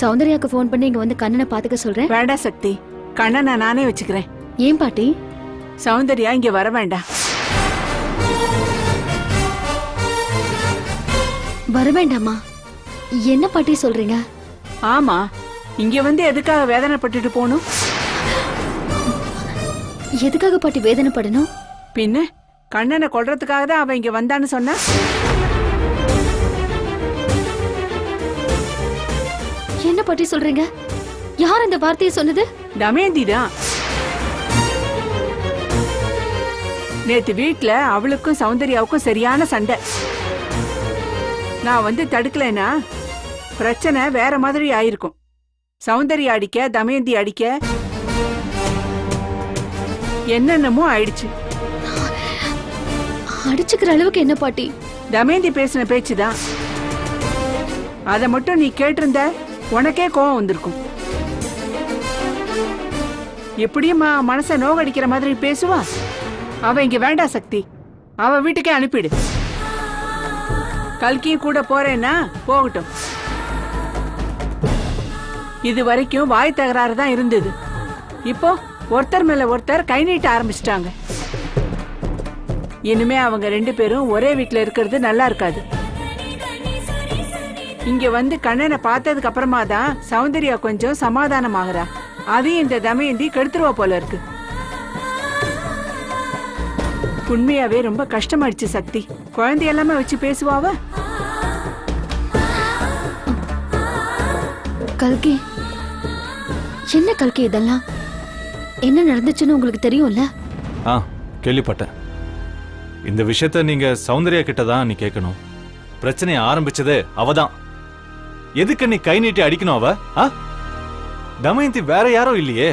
சௌந்தர்யாக்கு phone பண்ணி இங்க வந்து கண்ணனை பாத்துக்க சொல்றேன். வேண்டாம் சக்தி. கண்ணனை நானே வச்சுக்கிறேன். ஏன் பாட்டி? சௌந்தர்யா இங்க வர வேண்டாம் வர வேண்டாமா என்ன பாட்டி சொல்றீங்க? ஆமா. இங்க வந்து எதுக்காக வேதனைப்பட்டுட்டு போகணும்? எதுக்காக பாட்டி வேதனைப்படணும்? பின்ன கண்ணனை கொல்றதுக்காக தான் அவன் இங்க வந்தான்னு சொன்னா? பாட்டி சொல்றீங்க? யார் அந்த வார்த்தையை சொன்னது? தமயந்தி தான் நேத்து வீட்ல அவளுக்கும் சௌந்தர்யாவுக்கும் சரியான சண்டை. நான் வந்து தடுக்கலைன்னா பிரச்சனை வேற மாதிரி ஆயிருக்கும். சௌந்தர்யா அடிக்க தமயந்தி அடிக்க என்னென்னமோ ஆயிடுச்சு. அடிச்சுக்கிற அளவுக்கு என்ன பாட்டி? தமயந்தி பேசின பேச்சுதான். அதை மட்டும் நீ கேட்டிருந்த? உனக்கே கோவம் வந்திருக்கும். எப்படியும் மனசை நோகடிக்கிற மாதிரி பேசுவா? அவ இங்க வேண்டாம் சக்தி. அவ வீட்டுக்கே அனுப்பிடு. கல்கியும் கூட போறேன்னா போகட்டும். இது வரைக்கும் வாய் தகராறு தான் இருந்தது. இப்போ ஒருத்தர் மேல ஒருத்தர் கை நீட்ட ஆரம்பிச்சிட்டாங்க. இனிமே அவங்க ரெண்டு பேரும் ஒரே வீட்டில் இருக்கிறது நல்லா இருக்காது. இங்க வந்து கண்ணனை பார்த்ததுக்கு அப்புறமா தான் சௌந்தர்யா கொஞ்சம் சமாதானம் ஆகுறா அதையும் இந்த தமயந்தி கெடுத்துருவா போல இருக்கு. உண்மையாவே ரொம்ப கஷ்டமாயிடுச்சு சக்தி. குழந்தை எல்லாமே வச்சு பேசுவாவ? கல்கி என்ன கல்கி இதெல்லாம்? என்ன நடந்துச்சுன்னு உங்களுக்கு தெரியும்ல? ஆ கேள்விப்பட்டேன். இந்த விஷயத்த நீங்க சௌந்தர்யா கிட்ட தான் நீ கேட்கணும். பிரச்சனையை ஆரம்பிச்சதே அவதான். எதுக்கு நீ கை நீட்டி அடிக்கணும் அவ? தமயந்தி வேற யாரும் இல்லையே.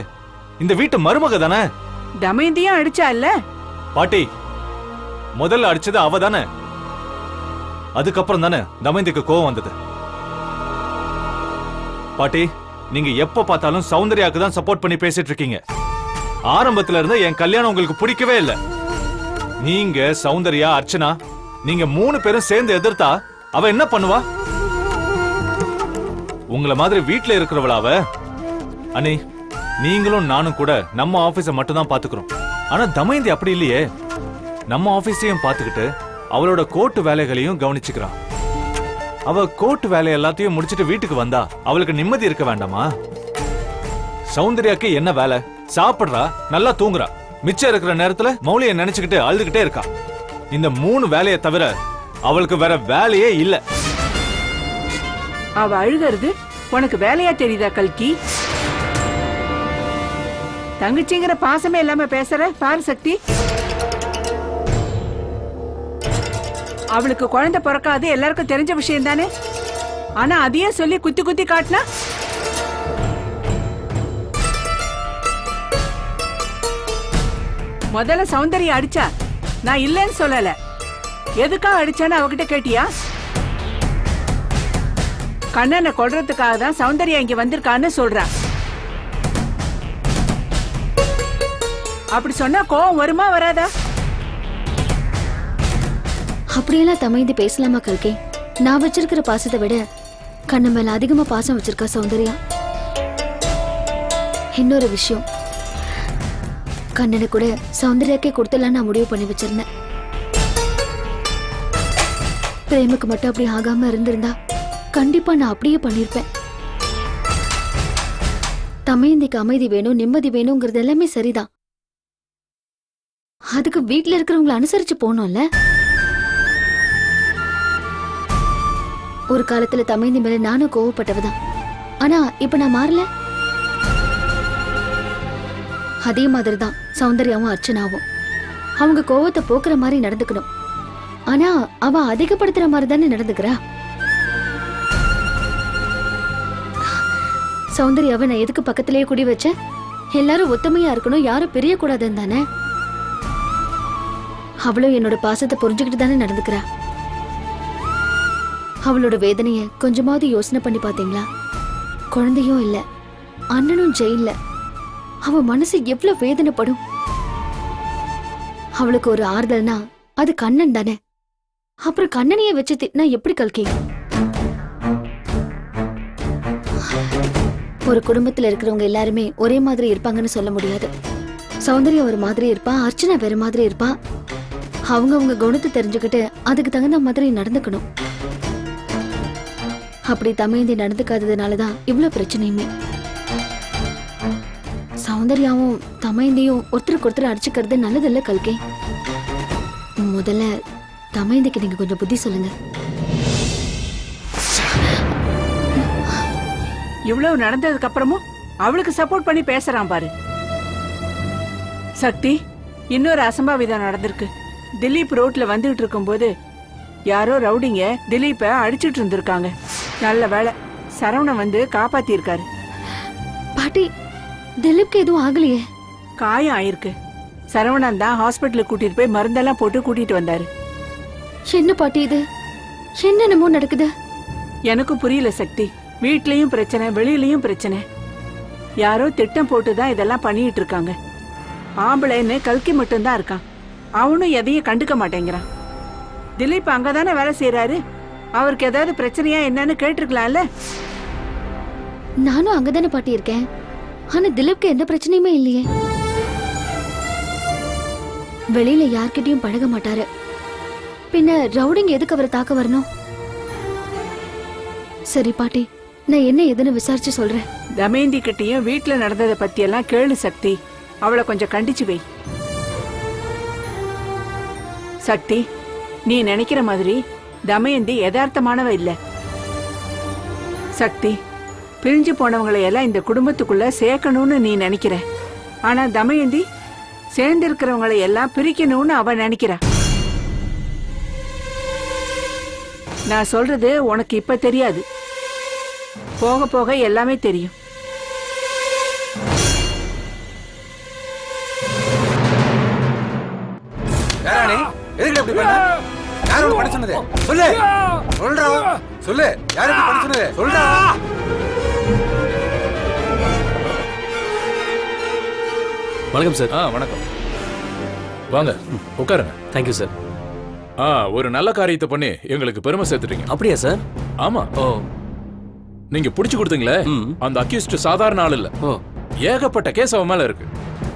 இந்த வீட்டு மருமக தானே? தமயந்தியும் அடிச்சா இல்ல? பாட்டி முதல்ல அடிச்சது அவ தானே? அதுக்கப்புறம் தானே தமயந்திக்கு கோவம் வந்தது. பாட்டி நீங்க எப்ப பார்த்தாலும் சௌந்தர்யாக்கு தான் சப்போர்ட் பண்ணி பேசிட்டு இருக்கீங்க. ஆரம்பத்துல இருந்து என் கல்யாணம் உங்களுக்கு பிடிக்கவே இல்ல. நீங்க சௌந்தர்யா அர்ச்சனா நீங்க மூணு பேரும் சேர்ந்து எதிர்த்தா அவ என்ன பண்ணுவா? உங்களை மாதிரி வீட்ல இருக்கிறவளாவ? அனி நீங்களும் நானும் கூட நம்ம ஆபீஸ மட்டும் தான் பாத்துக்கிறோம். ஆனா தமயந்தி அப்படி இல்லையே. நம்ம ஆபீஸையும் பாத்துக்கிட்டு அவளோட கோர்ட்டு வேலைகளையும் கவனிச்சுக்கிறான். அவ கோர்ட்டு வேலை எல்லாத்தையும் முடிச்சிட்டு வீட்டுக்கு வந்தா அவளுக்கு நிம்மதி இருக்க வேண்டாமா? சௌந்தர்யாக்கு என்ன வேலை? சாப்பிடுறா நல்லா தூங்குறா. மிச்சம் இருக்கிற நேரத்துல மௌலிய நினைச்சுக்கிட்டு அழுதுகிட்டே இருக்கா. இந்த மூணு வேலையை தவிர அவளுக்கு வேற வேலையே இல்ல. அவ அழுகிறது உனக்கு வேலையா தெரியுதா கல்கி? தங்கச்சிங்கிற பாசமே இல்லாம பேசுற பாரு சக்தி. அவளுக்கு குழந்தை பிறக்காது எல்லாருக்கும் தெரிஞ்ச விஷயம் தானே? ஆனா அதையே சொல்லி குத்தி குத்தி காட்டினா? முதல்ல சௌந்தர்யா அடிச்சா நான் இல்லைன்னு சொல்லல. எதுக்காக அடிச்சான்னு அவகிட்ட கேட்டியா? கண்ணனை கொள்றதுக்காக தான் சௌந்தர்யா இங்க வந்திருக்கான்னு சொல்றா. அப்படி சொன்னா கோவம் வருமா வராதா? அப்படியெல்லாம் தமைந்து பேசலாமா கல்கே? நான் வச்சிருக்கிற பாசத்தை விட கண்ணு மேல அதிகமா பாசம் வச்சிருக்கா சௌந்தர்யா. இன்னொரு விஷயம். கண்ணனை கூட சௌந்தர்யாக்கே கொடுத்துலாம் நான் முடிவு பண்ணி வச்சிருந்தேன். பிரேமுக்கு மட்டும் அப்படி ஆகாம இருந்திருந்தா கண்டிப்பா நான் அப்படியே பண்ணிருப்பேன். தமையந்திக்கு அமைதி வேணும் நிம்மதி வேணுங்கிறது எல்லாமே சரிதான். அதுக்கு வீட்ல இருக்கிறவங்கள அனுசரிச்சு போகணும்ல? ஒரு காலத்துல தமையந்தி மேல நானும் கோவப்பட்டவதான். ஆனா இப்ப நான் மாறல? அதே மாதிரிதான் சௌந்தர்யாவும் அர்ச்சனாவும். அவங்க கோவத்தை போக்குற மாதிரி நடந்துக்கணும். ஆனா அவ அதிகப்படுத்துற மாதிரி தானே நடந்துக்கிறா? சௌந்தர்யாவை நான் எதுக்கு பக்கத்திலேயே குடி வச்சேன்? எல்லாரும் ஒத்துமையா இருக்கணும் யாரும் பிரியக்கூடாதுன்னு தானே? அவளும் என்னோட பாசத்தை புரிஞ்சுக்கிட்டு தானே நடந்துக்கிறா. அவளோட வேதனைய கொஞ்சமாவது யோசனை பண்ணி பாத்தீங்களா குழந்தையும் இல்ல அண்ணனும் ஜெயில அவ மனசு எவ்வளவு வேதனைப்படும்? அவளுக்கு ஒரு ஆறுதல்னா அது கண்ணன் தானே? அப்புறம் கண்ணனையே வச்சு திட்டினா எப்படி கல்கி? ஒரு குடும்பத்துல இருக்கிறவங்க எல்லாருமே ஒரே மாதிரி இருப்பாங்கன்னு சொல்ல முடியாது. சௌந்தர்யா ஒரு மாதிரி இருப்பா அர்ச்சனா வேற மாதிரி இருப்பா. அவங்க அவங்க குணத்தை தெரிஞ்சுக்கிட்டு அதுக்கு தகுந்த மாதிரி நடந்துக்கணும். அப்படி தமையந்தி நடந்துக்காததுனாலதான் இவ்வளவு பிரச்சனையுமே. சௌந்தர்யாவும் தமையந்தியும் ஒருத்தருக்கு ஒருத்தர் அடிச்சுக்கிறது நல்லதில்ல கல்கே. முதல்ல தமையந்திக்கு நீங்க கொஞ்சம் புத்தி சொல்லுங்க. இவ்வளவு நடந்ததுக்கு அப்புறமும் அவளுக்கு சப்போர்ட் பண்ணி பேசுறான் பாரு. சக்தி இன்னொரு அசம்பாவிதம் நடந்திருக்கு. திலீப் ரோட்ல வந்துகிட்டு இருக்கும்போது யாரோ ரவுடிங்க திலீப்பை அடிச்சிட்டு இருந்திருக்காங்க. நல்ல வேளை சரவணன் வந்து காப்பாத்திருக்காரு. பாட்டி திலீப்க்கு எதுவும் ஆகலையே? காயம் ஆயிருக்கு. சரவணன் தான் ஹாஸ்பிட்டலுக்கு கூட்டிட்டு போய் மருந்தெல்லாம் போட்டு கூட்டிட்டு வந்தாரு. என்ன பாட்டி இது? என்னென்னமோ நடக்குது? எனக்கு புரியல சக்தி. வீட்லயும் பிரச்சனை வெளியிலயும் பிரச்சனை. யாரோ திட்டம் போட்டு தான் இதெல்லாம் பண்ணிட்டு இருக்காங்க. ஆம்பளைன்னு கல்கி மட்டும்தான் இருக்கான். அவனும் எதையும் கண்டுக்க மாட்டேங்கிறான். திலீப் அங்கதானே வேலை செய்யறாரு அவருக்கு ஏதாவது பிரச்சனையா என்னன்னு கேட்டிருக்கலாம்ல? நானும் அங்கதானே பாட்டி இருக்கேன். ஆனா திலீப்க்கு எந்த பிரச்சனையுமே இல்லையே. வெளியில யார்கிட்டயும் பழக மாட்டாரு. பின்ன ரவுடிங் எதுக்கு அவரை தாக்க வரணும்? சரி பாட்டி. நான் என்ன ஏதுன்னு விசாரிச்சு சொல்றேன். தமேந்தி கிட்டயும் வீட்ல நடந்ததை பத்தி எல்லாம் கேளு சக்தி. அவளை கொஞ்சம் கண்டிச்சு வை. சக்தி நீ நினைக்கிற மாதிரி தமயந்தி யதார்த்தமானவ இல்ல. சக்தி பிரிஞ்சு போனவங்களை எல்லாம் இந்த குடும்பத்துக்குள்ள சேர்க்கணும்னு நீ நினைக்கிற. ஆனா தமயந்தி சேர்ந்திருக்கிறவங்களை எல்லாம் பிரிக்கணும்னு அவ நினைக்கிறா. நான் சொல்றது உனக்கு இப்ப தெரியாது. போக போக எல்லாமே தெரியும். சொல்லு. சொல்றா. சொல்லு. யார் இப்படி பண்ண சொன்னது? சொல்றா. வணக்கம் சார் ஆ வணக்கம். வாங்க உட்காருங்க. தேங்க்யூ சார் ஆ ஒரு நல்ல காரியத்தை பண்ணி எங்களுக்கு பெருமை சேர்த்துட்டீங்க. அப்படியா சார் ஆமா. ஓ. நீங்க புடிச்சு கொடுத்தீங்களே. அந்த அக்யூஸ்ட் சாதாரண ஆள் இல்ல. ஏகப்பட்ட கேஸ் அவன் மேல இருக்கு.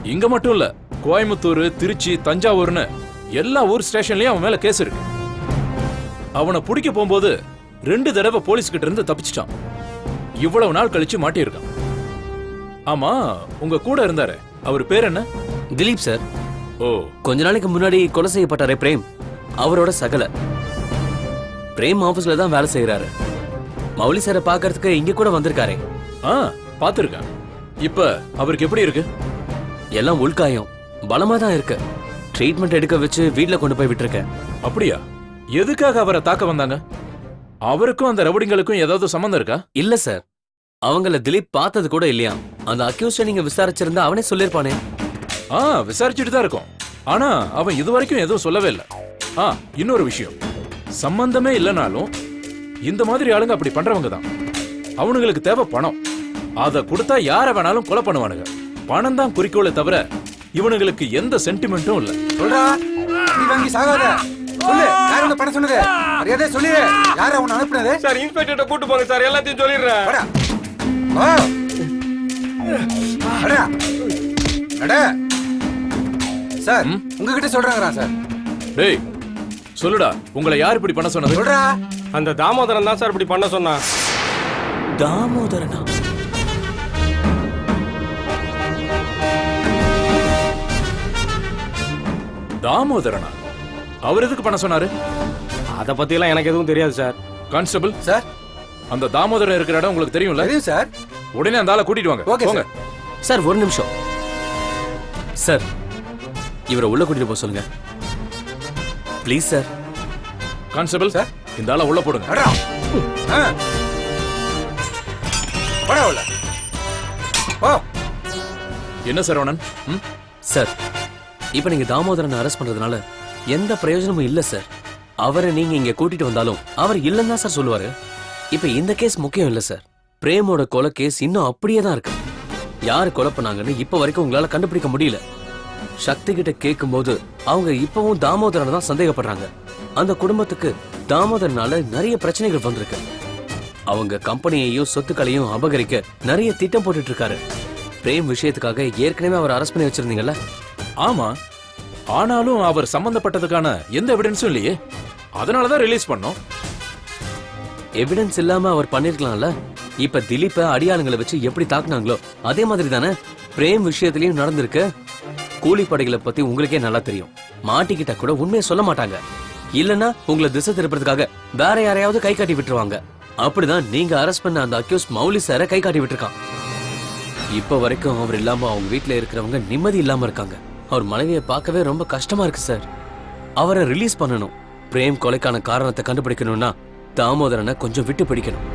இங்க மட்டும் இல்ல கோயம்புத்தூர் திருச்சி தஞ்சாவூர்னு எல்லா ஊர் ஸ்டேஷன்லயும் அவன் மேல கேஸ் இருக்கு. அவனை பிடிக்க போகும்போது ரெண்டு தடவை போலீஸ் கிட்ட இருந்து தப்பிச்சிட்டான். இவ்வளவு நாள் கழிச்சு மாட்டியிருக்கான். ஆமா உங்க கூட இருந்தாரு. அவர் பேர் என்ன? திலீப் சார். ஓ. கொஞ்ச நாளைக்கு முன்னாடி கொலை செய்யப்பட்டாரே பிரேம். அவரோட சகல. பிரேம் ஆபீஸ்ல தான் வேலை செய்யறாரு மௌலி சாரை பார்க்கறதுக்கு இங்க கூட வந்திருக்காரே. ஆ பாத்துருக்கேன் இப்ப அவருக்கு எப்படி இருக்கு? எல்லாம் உள்காயம். பலமா தான் இருக்கு. ட்ரீட்மெண்ட் எடுக்க வச்சு வீட்ல கொண்டு போய் விட்டுருக்கேன். அப்படியா? எதுக்காக அவரை தாக்க வந்தாங்க? அவருக்கும் அந்த ரவுடிங்களுக்கும் ஏதாவது சம்மந்தம் இருக்கா? இல்ல சார் அவங்கள திலீப் பார்த்தது கூட இல்லையா அந்த அக்யூஸ்ட நீங்க விசாரிச்சிருந்தா அவனே சொல்லிருப்பானே ஆ விசாரிச்சுட்டு தான் இருக்கோம். ஆனா அவன் இது வரைக்கும் எதுவும் சொல்லவே இல்லை. ஆ இன்னொரு விஷயம். சம்பந்தமே இல்லைனாலும் இந்த மாதிரி ஆளுங்க அப்படி பண்றவங்க தான். அவனுங்களுக்கு தேவை பணம். அத கொடுத்தா யார வேணாலும் கொலை பண்ணுவானுங்க. பணம் தான் குறிக்கோளே தவிர இவனுங்களுக்கு எந்த சென்டிமெண்ட்டும் இல்ல. சொல்றா நீ வாங்கி சாகாத. சொல்லு யார் உனக்கு பண்ண சொன்னது? மரியாதை சொல்லு. யார் அவனை அனுப்புனது? சார் இன்ஸ்பெக்டர் கூட்டு போங்க சார். எல்லாத்தையும் சொல்லிடுறேன். வாடா. வா. அடா அடா சார்? உங்ககிட்ட சொல்றாங்கறா சார். டேய் சொல்லுடா. உங்களை யார் இப்படி பண்ண சொன்னது? சொல்றா. அந்த தாமோதரன் தான் சார் இப்படி பண்ண சொன்னான் தாமோதரனா? தாமோதரனா? அவர் எதுக்கு பண்ண சொன்னாரு? அதை பத்தியெல்லாம் எனக்கு எதுவும் தெரியாது சார். கான்ஸ்டபிள். சார். அந்த தாமோதரன் இருக்கிற இடம் உங்களுக்கு தெரியும்ல? தெரியும் சார். உடனே அந்த ஆளை கூட்டிட்டு வாங்க. ஓகே போங்க. சார். ஒரு நிமிஷம். சார் இவரை உள்ள கூட்டிட்டு போக சொல்லுங்க. Please sir constable. சார். இந்த ஆளை உள்ள போடுங்க. உள்ள. ஓ. என்ன சரவணன் ம்? சார் இப்போ நீங்க தாமோதரனை அரெஸ்ட் பண்றதுனால எந்த பிரயோஜனமும் இல்ல சார். அவரை நீங்க இங்க கூட்டிட்டு வந்தாலும் அவர் இல்லைன்னு தான் சார் சொல்லுவாரு. இப்போ இந்த கேஸ் முக்கியம் இல்ல சார். பிரேமோட கொலை கேஸ் இன்னும் அப்படியே தான் இருக்கு. யாரு கொலை பண்ணாங்கன்னு இப்போ வரைக்கும் உங்களால கண்டுபிடிக்க முடியல. சக்தி கிட்ட கேட்கும்போது அவங்க இப்பவும் தாமோதரனை தான் சந்தேகப்படுறாங்க. அந்த குடும்பத்துக்கு தாமோதரனால நிறைய பிரச்சனைகள் வந்திருக்கு. அவங்க கம்பெனியையும் சொத்துக்களையும் அபகரிக்க நிறைய திட்டம் போட்டுட்டு இருக்காரு பிரேம் விஷயத்துக்காக ஏற்கனவே அவர் அரெஸ்ட் பண்ணி வச்சிருந்தீங்கல்ல? ஆமா. ஆனாலும் அவர் சம்பந்தப்பட்டதுக்கான எந்த எவிடன்ஸும் இல்லையே. அதனாலதான் ரிலீஸ் பண்ணோம். எவிடன்ஸ் இல்லாம அவர் பண்ணிருக்கலாம்ல? இப்ப திலீப்ப அடியாளுங்களை வச்சு எப்படி தாக்குனாங்களோ அதே மாதிரி தானே பிரேம் விஷயத்திலயும் நடந்திருக்கு? கூலிப்படைகளை பத்தி உங்களுக்கே நல்லா தெரியும். மாட்டிக்கிட்ட கூட உண்மையை சொல்ல மாட்டாங்க. இல்லனா உங்களை திசை திருப்பறதுக்காக வேற யாரையாவது கை காட்டி விட்டுருவாங்க. அப்படிதான் நீங்க அரெஸ்ட் பண்ண அந்த அக்யூஸ் மௌலி சார கை காட்டி விட்டுருக்கான். இப்ப வரைக்கும் அவர் இல்லாம அவங்க வீட்டுல இருக்கிறவங்க நிம்மதி இல்லாம இருக்காங்க. அவர் மனைவியை பார்க்கவே ரொம்ப கஷ்டமா இருக்கு சார் அவரை ரிலீஸ் பண்ணணும். பிரேம் கொலைக்கான காரணத்தை கண்டுபிடிக்கணும்னா தாமோதரனை கொஞ்சம் விட்டு பிடிக்கணும்.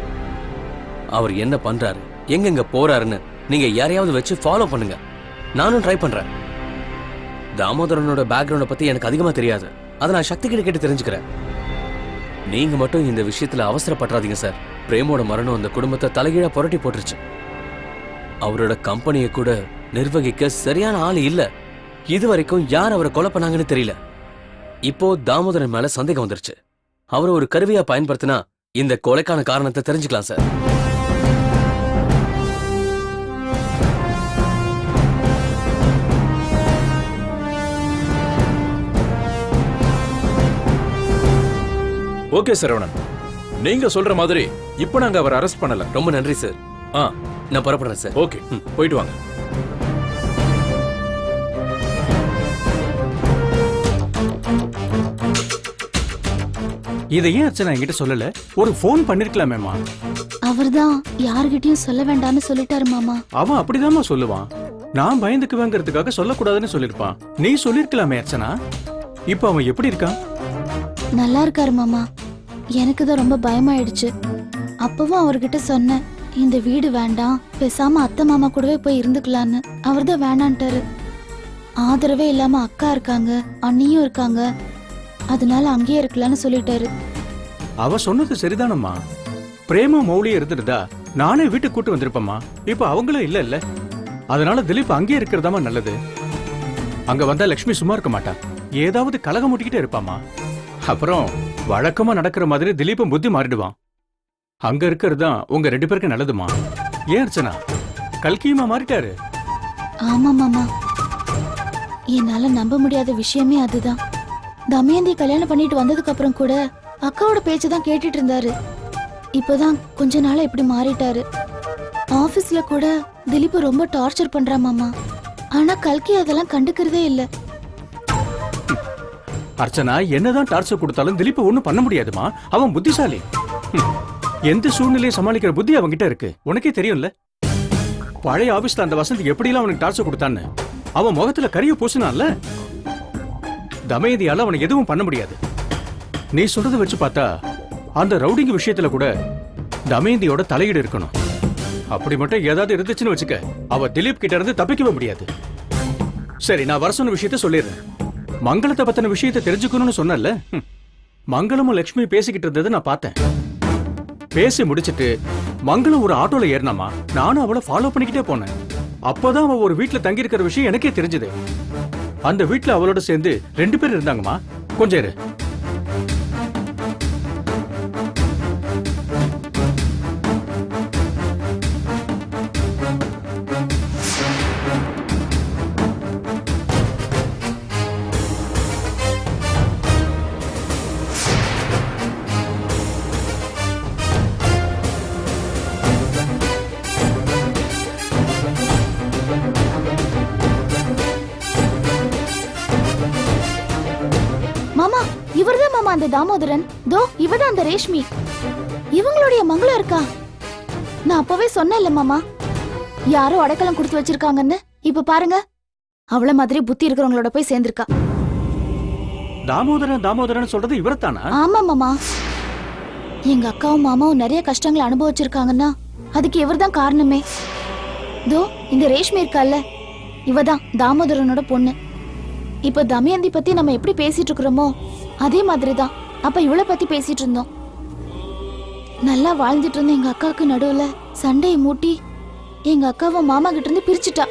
அவர் என்ன பண்றாரு? எங்கெங்க போறாருன்னு நீங்க யாரையாவது வச்சு ஃபாலோ பண்ணுங்க. நானும் ட்ரை பண்றேன். தாமோதரனோட பேக்ரவுண்டை பத்தி எனக்கு அதிகமா தெரியாது. அதை நான் சக்தி கிட்ட கேட்டு தெரிஞ்சுக்கிறேன். நீங்க மட்டும் இந்த விஷயத்துல அவசரப்படாதீங்க சார். பிரேமோட மரணம் அந்த குடும்பத்தை தலைகீழா புரட்டி போட்டுருச்சு. அவரோட கம்பெனியை கூட நிர்வகிக்க சரியான ஆள் இல்ல. இது வரைக்கும் யார் அவரை கொலை பண்ணாங்கன்னு தெரியல. இப்போ தாமோதரன் மேல சந்தேகம் வந்துருச்சு. அவரை ஒரு கருவியா பயன்படுத்தினா இந்த கொலைக்கான காரணத்தை தெரிஞ்சுக்கலாம் சார். ஓகே சரவணன். நீங்க சொல்ற மாதிரி இப்போ நாங்க அவர் அரெஸ்ட் பண்ணல. ரொம்ப நன்றி சார் ஆ. நான் புறப்படுறேன் சார் ஓகே போயிட்டு வாங்க. இதை ஏன் அர்ச்சனா என்கிட்ட சொல்லல? ஒரு ஃபோன் பண்ணிருக்கலாமேமா அவர்தான் யார்கிட்டயும் சொல்ல வேண்டாம்னு சொல்லிட்டாரு மாமா. அவன் அப்படிதாம்மா சொல்லுவான். நான் பயந்துக்குவேங்கிறதுக்காக சொல்லக்கூடாதுன்னு சொல்லிருப்பான் நீ சொல்லிருக்கலாமே அர்ச்சனா. இப்போ அவன் எப்படி இருக்கான்? நல்லா இருக்காரு மாமா. எனக்கு தான் ரொம்ப பயமாயிடுச்சு. அப்பவும் அவர்கிட்ட சொன்னேன் இந்த வீடு வேண்டாம் பேசாம அத்தை மாமா கூடவே போய் இருந்துக்கலான்னு. அவர் தான் வேணான்ட்டாரு. ஆதரவே இல்லாம அக்கா இருக்காங்க அண்ணியும் இருக்காங்க. அதனால அங்கேயே இருக்கலாம்னு சொல்லிட்டாரு. அவ சொன்னது சரிதானம்மா? பிரேமா மௌலி இருந்துருந்தா நானே வீட்டுக்கு கூட்டு வந்திருப்பேம்மா. இப்போ அவங்களும் இல்ல இல்ல அதனால திலீப் அங்கேயே இருக்கிறதாமா நல்லது. அங்க வந்தா லக்ஷ்மி சும்மா இருக்க மாட்டா. ஏதாவது கலகம் முட்டிக்கிட்டே இருப்பாமா அப்புறம் வழக்கமா நடக்கிற மாதிரி திலீப்பும் புத்தி மாறிடுவான். அங்க இருக்கிறது தான் உங்க ரெண்டு பேருக்கு நல்லதுமா? ஏன் அர்ச்சனா? கல்கியுமா மாறிட்டாரு? ஆமா மாமா. என்னால நம்ப முடியாத விஷயமே அதுதான். தமயந்தி கல்யாணம் பண்ணிட்டு வந்ததுக்கு அப்புறம் கூட அக்காவோட பேச்சு தான் கேட்டுட்டு இருந்தாரு. இப்போதான் கொஞ்ச நாளா இப்படி மாறிட்டாரு. ஆபீஸ்ல கூட திலீப் ரொம்ப டார்ச்சர் பண்றா மாமா. ஆனா கல்கி அதெல்லாம் கண்டுக்கிறதே இல்லை. அர்ச்சனா என்னதான் டார்ச்சர் கொடுத்தாலும் திலீப் ஒண்ணும் பண்ண முடியாதுமா. அவன் புத்திசாலி. எந்த சூழ்நிலையை சமாளிக்கிற புத்தி அவன்கிட்ட இருக்கு. உனக்கே தெரியும்ல. பழைய ஆபீஸ்ல அந்த வசந்த் எப்படிலாம் அவனுக்கு டார்ச்சர் கொடுத்தான்னு. அவன் முகத்துல கரிய பூசினான்ல. தமயதியால அவனை எதுவும் பண்ண முடியாது. நீ சொல்றதை வச்சு பார்த்தா அந்த ரவுடிங் விஷயத்துல கூட தமயந்தியோட தலையீடு இருக்கணும். அப்படி மட்டும் ஏதாவது இருந்துச்சுன்னு வச்சுக்க அவ திலீப் கிட்ட இருந்து தப்பிக்கவே முடியாது. சரி நான் வர சொன்ன விஷயத்த சொல்லிடுறேன். மங்களத்தை பத்தின விஷயத்தை தெரிஞ்சுக்கணும்னு சொன்னல மங்களமும் லட்சுமி பேசிக்கிட்டு இருந்தது நான் பார்த்தேன். பேசி முடிச்சிட்டு மங்களம் ஒரு ஆட்டோல ஏறினாமா? நானும் அவளை ஃபாலோ பண்ணிக்கிட்டே போனேன். அப்பதான் அவ ஒரு வீட்டுல தங்கி இருக்கிற விஷயம் எனக்கே தெரிஞ்சது. அந்த வீட்டுல அவளோட சேர்ந்து ரெண்டு பேர் இருந்தாங்கம்மா. கொஞ்சம் இரு. இவர்தான் மாமா அந்த தாமோதரன். தோ இவதான் அந்த ரேஷ்மி. இவங்களுடைய மங்களம் இருக்கா? நான் அப்பவே சொன்னேன்ல மாமா. யாரோ அடைக்கலம் கொடுத்து வச்சிருக்காங்கன்னு. இப்ப பாருங்க. அவள மாதிரி புத்தி இருக்கிறவங்களோட போய் சேர்ந்திருக்கா. தாமோதரன் தாமோதரன் சொல்றது இவரத்தானா ஆமா மாமா. எங்க அக்காவும் மாமாவும் நிறைய கஷ்டங்களை அனுபவிச்சிருக்காங்கன்னா அதுக்கு இவர்தான் காரணமே. தோ இந்த ரேஷ்மி இருக்கால்ல. இவதான் தாமோதரனோட பொண்ணு. இப்ப தமயந்தி பத்தி நம்ம எப்படி பேசிட்டு இருக்கிறோமோ அதே மாதிரி தான் அப்ப இவளை பத்தி பேசிட்டு இருந்தோம். நல்லா வாழ்ந்துட்டு இருந்த எங்க அக்காவுக்கு நடுவுல சண்டையை மூட்டி எங்க அக்காவை மாமா கிட்ட இருந்து பிரிச்சுட்டா.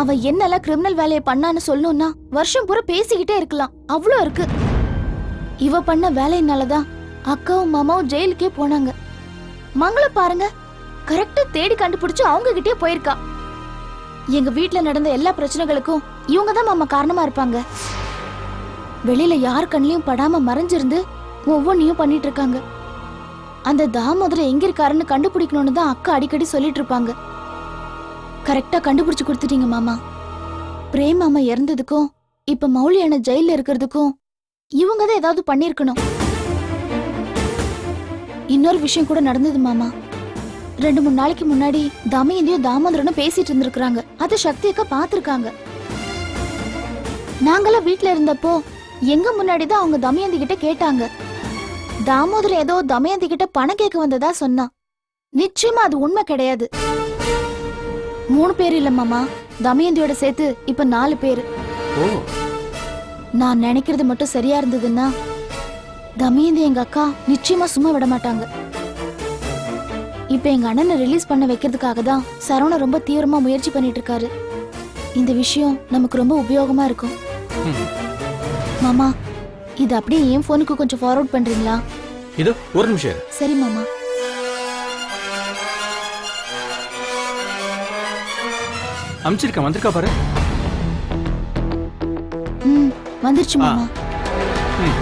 அவ என்னெல்லாம் கிரிமினல் வேலையை பண்ணான்னு சொல்லணும்னா வருஷம் பூரா பேசிக்கிட்டே இருக்கலாம். அவ்வளோ இருக்கு. இவ பண்ண வேலையினாலதான் அக்காவும் மாமாவும் ஜெயிலுக்கே போனாங்க. மங்கள பாருங்க. கரெக்டா தேடி கண்டுபிடிச்சு அவங்க கிட்டே போயிருக்கா. எங்க வீட்டுல நடந்த எல்லா பிரச்சனைகளுக்கும் இவங்க தான் மாமா காரணமா இருப்பாங்க. வெளியில யார் கண்ணிலையும் படாம மறைஞ்சிருந்து ஒவ்வொன்னையும் பண்ணிட்டு இருக்காங்க. அந்த தாமோதரை எங்க இருக்காருன்னு கண்டுபிடிக்கணும்னு தான் அக்கா அடிக்கடி சொல்லிட்டு இருப்பாங்க. கரெக்டா கண்டுபிடிச்சு கொடுத்துட்டீங்க மாமா. பிரேம் மாமா இறந்ததுக்கும் இப்ப மௌலியான ஜெயில இருக்கிறதுக்கும் இவங்க தான் ஏதாவது பண்ணிருக்கணும் இன்னொரு விஷயம் கூட நடந்தது மாமா. ரெண்டு மூணு நாளைக்கு முன்னாடி தமயந்தியும் தாமோதரனும் பேசிட்டு இருந்திருக்காங்க அத சக்தி அக்கா பாத்திருக்காங்க நாங்களாம் வீட்டில் இருந்தப்போ எங்க முன்னாடி தான் அவங்க தமயந்தி கிட்ட கேட்டாங்க. தாமோதரன் ஏதோ தமயந்தி கிட்ட பணம் கேட்க வந்ததா சொன்னா. நிச்சயமா அது உண்மை கிடையாது. மூணு பேர் இல்ல மாமா. தமயந்தியோட சேர்த்து இப்ப நாலு பேரு. ஓ. நான் நினைக்கிறது மட்டும் சரியா இருந்ததுன்னா தமயந்தி எங்க அக்கா நிச்சயமா சும்மா விட மாட்டாங்க. இப்ப எங்க அண்ணனை ரிலீஸ் பண்ண வைக்கிறதுக்காக தான் சரவண ரொம்ப தீவிரமா முயற்சி பண்ணிட்டு இருக்காரு. இந்த விஷயம் நமக்கு ரொம்ப உபயோகமா இருக்கும். மாமா இது அப்படியே என் போனுக்கு கொஞ்சம் ஃபார்வர்ட் பண்றீங்களா? இது ஒரு நிமிஷம் இரு. சரி மாமா. அனுப்பிச்சிருக்கேன் வந்திருக்கா பாரு. ம் வந்துருச்சு மாமா. ம்.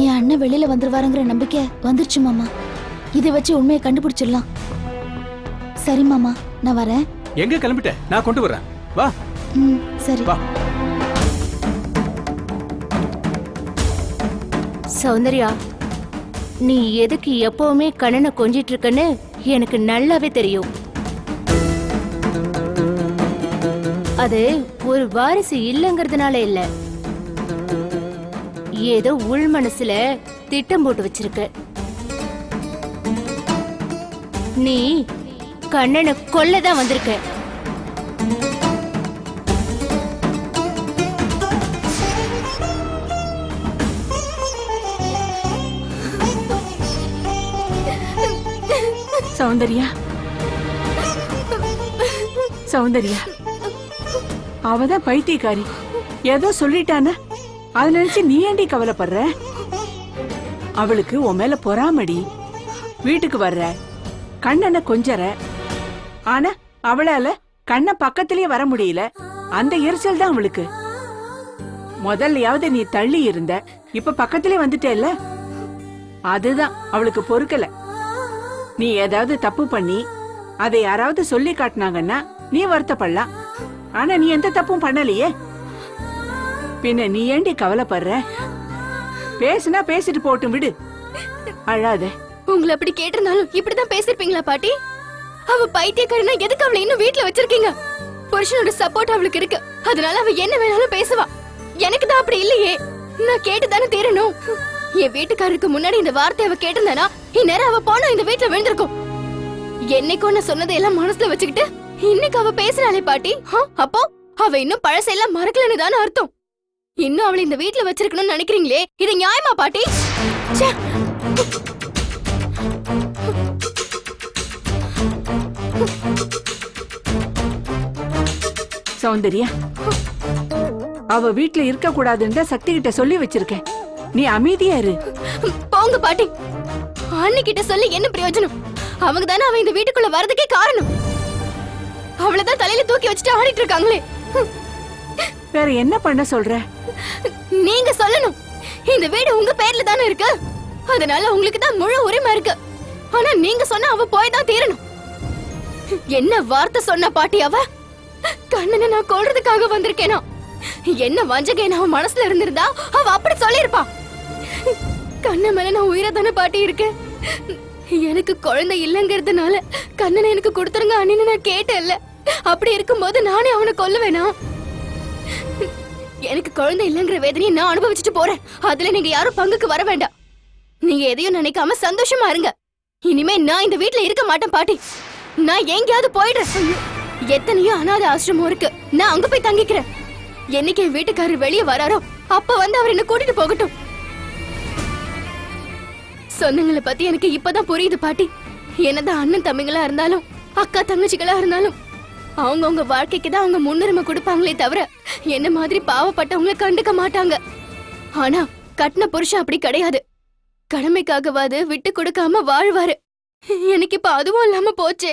என் அண்ணன் வெளியில வந்துருவாருங்கிற நம்பிக்கை வந்துருச்சு மாமா. இதை வச்சு உண்மையை கண்டுபிடிச்சிடலாம். சரி மாமா நான் வரேன். எங்க கிளம்பிட்ட? நான் கொண்டு வரேன் வா. ம் சரி. வா. சௌந்தர்யா நீ எதுக்கு எப்பவுமே கண்ணனை கொஞ்சிட்டு இருக்கன்னு எனக்கு நல்லாவே தெரியும். அது ஒரு வாரிசு இல்லைங்கிறதுனால இல்ல. ஏதோ உள் மனசுல திட்டம் போட்டு வச்சிருக்க. நீ கண்ணனை கொல்லதான் வந்திருக்க. சௌந்தர்யா? சௌந்தர்யா அவதான் பைத்தியக்காரி. ஏதோ சொல்லிட்டான அத நினைச்சு நீ ஏண்டி கவலைப்படுற? அவளுக்கு உன் மேல பொறாமடி. வீட்டுக்கு வர்ற. கண்ணனை கொஞ்சற. ஆனா அவளால கண்ண பக்கத்திலேயே வர முடியல. அந்த எரிச்சல் தான் அவளுக்கு. முதல்லயாவது நீ தள்ளி இருந்த. இப்ப பக்கத்திலே வந்துட்டேல்ல? அதுதான் அவளுக்கு பொறுக்கல. நீ ஏதாவது தப்பு பண்ணி அதை யாராவது சொல்லி காட்டினாங்கன்னா நீ வருத்தப்படலாம். ஆனா நீ எந்த தப்பும் பண்ணலையே. பின்ன நீ ஏண்டி கவலைப்படுற? பேசுனா பேசிட்டு போட்டும் விடு. அழாத. உங்களை அப்படி கேட்டிருந்தாலும் இப்படிதான் பேசிருப்பீங்களா பாட்டி? அவ பைத்தியக்காரனா எதுக்கு அவளை இன்னும் வீட்ல வச்சிருக்கீங்க? புருஷனோட சப்போர்ட் அவளுக்கு இருக்கு. அதனால அவ என்ன வேணாலும் பேசுவா. எனக்கு தான் அப்படி இல்லையே. நான் கேட்டுதானே தீரணும். என் வீட்டுக்காரருக்கு முன்னாடி இந்த வார்த்தை அவ கேட்டிருந்தானா? இந்நேரம் அவ போனா இந்த வீட்ல விழுந்திருக்கும். என்னைக்கோ நான் சொன்னதை எல்லாம் மனசுல வச்சுக்கிட்டு இன்னைக்கு அவ பேசுறாளே பாட்டி. அப்போ அவ இன்னும் பழசெல்லாம் மறக்கலன்னு தானே அர்த்தம். இன்னும் அவளை இந்த வீட்ல வச்சிருக்கணும்னு நினைக்கிறீங்களே? இது நியாயமா பாட்டி? சௌந்தர்யா அவ வீட்ல இருக்க கூடாதுன்னு தான் சக்தி கிட்ட சொல்லி வச்சிருக்கேன். நீ அமைதியா இரு. போங்க பாட்டி. அன்னிக்கிட்ட சொல்லி என்ன பிரயோஜனம்? அவங்க தானே அவன் இந்த வீட்டுக்குள்ள வரதுக்கே காரணம். அவளதான் தலையில தூக்கி வச்சுட்டு ஆடிட்டு இருக்காங்களே. வேற என்ன பண்ண சொல்ற? நீங்க சொல்லணும். இந்த வீடு உங்க பேர்ல தானே இருக்கு. அதனால உங்களுக்கு தான் முழு உரிமை இருக்கு. ஆனா நீங்க சொன்னா அவ போய் தான் தீரணும். என்ன வார்த்தை சொன்ன பாட்டி அவ? கண்ணனை நான் கொல்றதுக்காக வந்திருக்கேனா? என்ன வஞ்சகேன அவன் மனசுல இருந்திருந்தா அவ அப்படி சொல்லிருப்பா கண்ணன் மேல நான் உயிரை தானே பாட்டி இருக்கேன். எனக்கு குழந்தை இல்லைங்கிறதுனால கண்ணனை எனக்கு கொடுத்துருங்க அண்ணின்னு நான் கேட்டேன்ல. அப்படி இருக்கும்போது நானே அவனை கொல்லுவேனா? எனக்கு குழந்தை இல்லைங்கிற வேதனையை நான் அனுபவிச்சுட்டு போறேன். அதுல நீங்க யாரும் பங்குக்கு வர வேண்டாம். நீங்க எதையும் நினைக்காம சந்தோஷமா இருங்க. இனிமே நான் இந்த வீட்ல இருக்க மாட்டேன் பாட்டி. நான் எங்கேயாவது போயிடுறேன். எத்தனையோ அனாதை ஆசிரமம் இருக்கு. நான் அங்க போய் தங்கிக்கிறேன். என்னைக்கு என் வீட்டுக்காரர் வெளியே வராரோ அப்ப வந்து அவர் என்ன கூட்டிட்டு போகட்டும். சொந்தங்களை பத்தி எனக்கு இப்பதான் புரியுது பாட்டி. என்னதான் அண்ணன் தம்பிங்களா இருந்தாலும் அக்கா தங்கச்சிகளா இருந்தாலும் அவங்கவுங்க வாழ்க்கைக்கு தான் அவங்க முன்னுரிமை கொடுப்பாங்களே தவிர என்ன மாதிரி பாவப்பட்டவங்கள கண்டுக்க மாட்டாங்க. ஆனா கட்டின புருஷன் அப்படி கிடையாது. கடமைக்காகவாது விட்டு கொடுக்காம வாழ்வாரு. எனக்கு இப்ப அதுவும் இல்லாம போச்சே.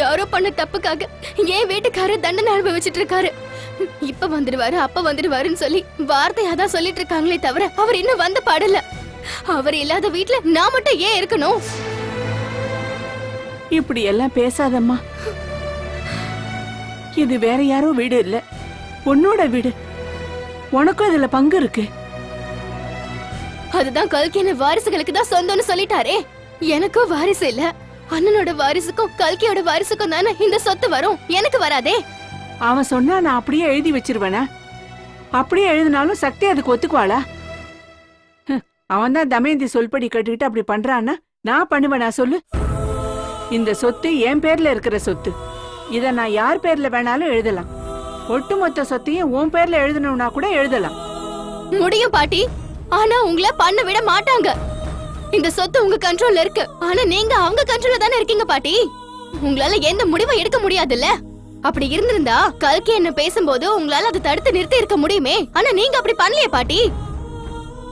யாரோ பண்ண தப்புக்காக ஏன் வீட்டுக்காரர் தண்டனை அனுபவிச்சுட்டு இருக்காரு இப்ப வந்துடுவாரு அப்ப வந்துடுவாருன்னு சொல்லி வார்த்தையா தான் சொல்லிட்டு இருக்காங்களே தவிர அவர் இன்னும் வந்த பாடல. அவர் இல்லாத வீட்ல நான் மட்டும் ஏன் இருக்கணும்? இப்படி எல்லாம் பேசாதம்மா. இது வேற யாரோ வீடு இல்ல. உன்னோட வீடு. உனக்கும் இதுல பங்கு இருக்கு. அதுதான் கல்கியான வாரிசுகளுக்கு தான் சொந்தம்னு சொல்லிட்டாரே. எனக்கும் வாரிசு இல்ல. அண்ணனோட வாரிசுக்கும் கல்கியோட வாரிசுக்கும் தானே இந்த சொத்து வரும்? எனக்கு வராதே. அவன் சொன்னா நான் அப்படியே எழுதி வச்சிருவேனா? அப்படியே எழுதினாலும் சக்தி அதுக்கு ஒத்துக்குவாளா? அவன் தான் தமயந்தி சொல்படி கட்டுக்கிட்டு அப்படி பண்றான்னா நான் பண்ணுவேனா சொல்லு? இந்த சொத்து என் பேர்ல இருக்கிற சொத்து. இத நான் யார் பேர்ல வேணாலும் எழுதலாம். ஒட்டுமொத்த சொத்தையும் உன் பேர்ல எழுதணும்னா கூட எழுதலாம். முடியும் பாட்டி. ஆனா உங்களை பண்ண விட மாட்டாங்க. இந்த சொத்து உங்க கண்ட்ரோல்ல இருக்கு. ஆனா நீங்க அவங்க கண்ட்ரோல்ல தானே இருக்கீங்க பாட்டி. உங்களால எந்த முடிவும் எடுக்க முடியாதுல்ல. அப்படி இருந்திருந்தா கல்கி என்ன பேசும்போது உங்களால அதை தடுத்து நிறுத்தி இருக்க முடியுமே. ஆனா நீங்க அப்படி பண்ணலையே பாட்டி.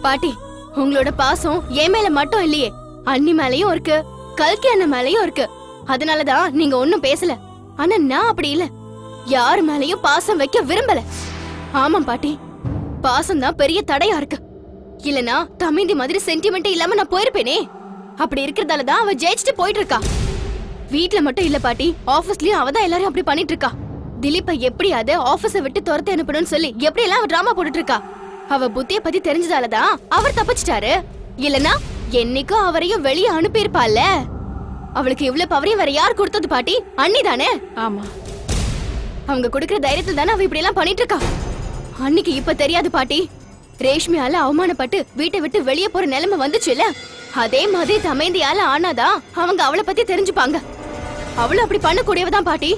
பாட்டி உங்களோட பாசம் என் மேல மட்டும் இல்லையே. அண்ணி மேலயும் இருக்கு. கல்கி அண்ணன் மேலயும் இருக்கு. அதனாலதான் நீங்க ஒன்னும் பேசல. ஆனா நான் அப்படி இல்ல. யார் மேலயும் பாசம் வைக்க விரும்பல. ஆமாம் பாட்டி. பாசம் தான் பெரிய தடையா இருக்கு. இல்லனா தமிந்தி மாதிரி சென்டிமெண்ட் இல்லாம நான் போயிருப்பேனே. அப்படி இருக்கிறதால தான் அவ ஜெயிச்சுட்டு போயிட்டு இருக்கா வீட்ல மட்டும் இல்ல பாட்டி. ஆபீஸ்லயும் அவ தான் எல்லாரும் அப்படி பண்ணிட்டு இருக்கா திலீப்பை எப்படியாவது ஆபீஸை விட்டு துரத்தி அனுப்பணும்னு சொல்லி எப்படி எல்லாம் அவ டிராமா போட்டுட்டு இருக்கா அவ புத்திய பத்தி தெரிஞ்சதால தான் அவர் தப்பிச்சிட்டாரு? இல்லனா என்னைக்கும் அவரையும் வெளிய அனுப்பியிருப்பாள்ல? அவளுக்கு இவ்வளவு பவரையும் வேற யார் கொடுத்தது பாட்டி? அண்ணி தானே? ஆமா. அவங்க கொடுக்கிற தைரியத்துல தானே அவ இப்படி எல்லாம் பண்ணிட்டு இருக்கா அன்னைக்கு இப்ப தெரியாது பாட்டி. ரேஷ்மியால அவமானப்பட்டு வீட்டை விட்டு வெளியே போற நிலைமை வந்துச்சுல அதே மாதிரி தமேந்தியால ஆனாதான் அவங்க அவளை பத்தி தெரிஞ்சுப்பாங்க. அவளும் அப்படி பண்ணக்கூடியவதான் பாட்டி.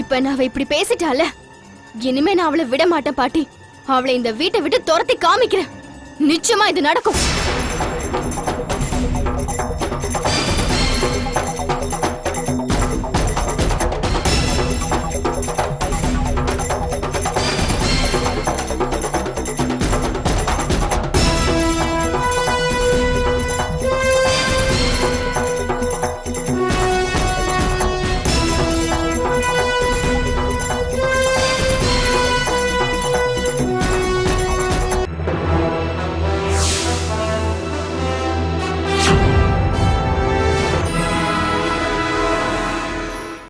இப்ப நான் அவ இப்படி பேசிட்டால இனிமே நான் அவளை விட மாட்டேன் பாட்டி. அவளை இந்த வீட்டை விட்டு துரத்தி காமிக்கிறேன். நிச்சயமா இது நடக்கும்.